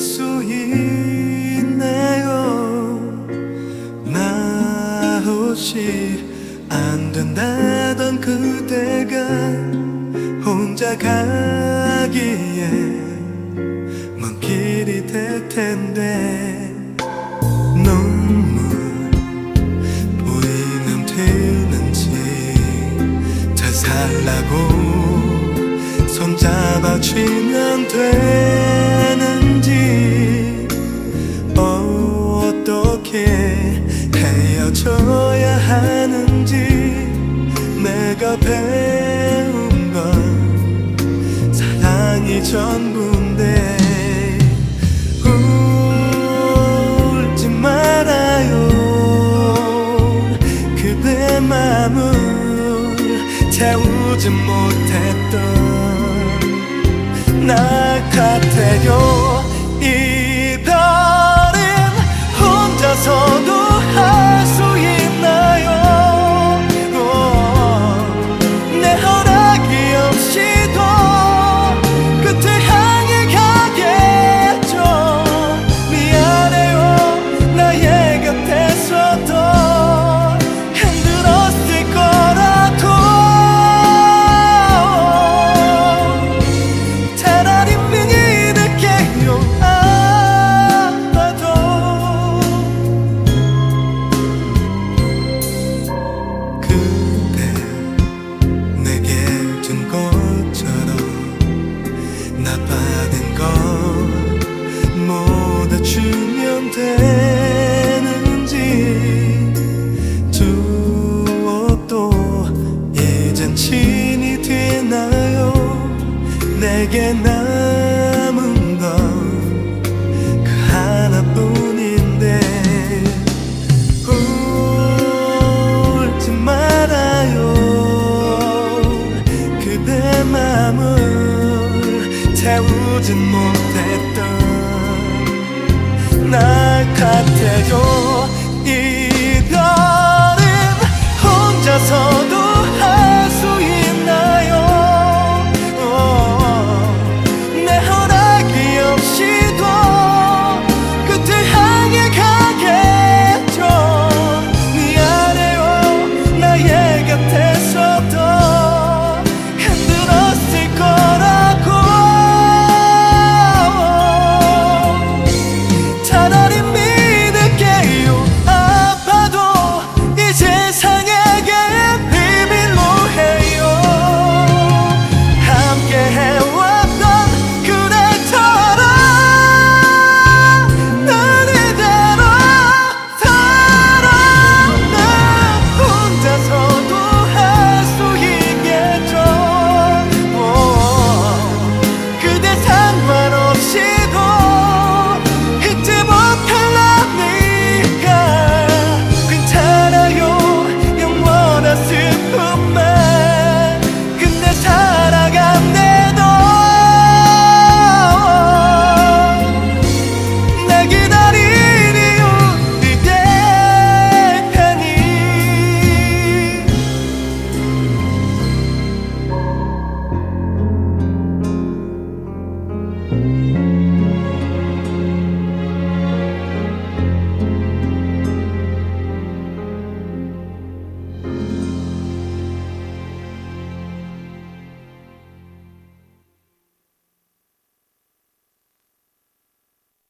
수 있네요. 나 혹시 안 된다던 그대가 혼자 가기에 먼 길이 될 텐데 눈물 보이면 되는지 잘 살라고 손잡아주면 되는지. 어떻게 헤어져야 하는지. 내가 배운 건 사랑이 전부인데. 울지 말아요. 그대 맘을 채우지 못했던 내게 남은 건 그 하나뿐인데 울지 말아요. 그대 맘을 채우진 못했던 나 같아요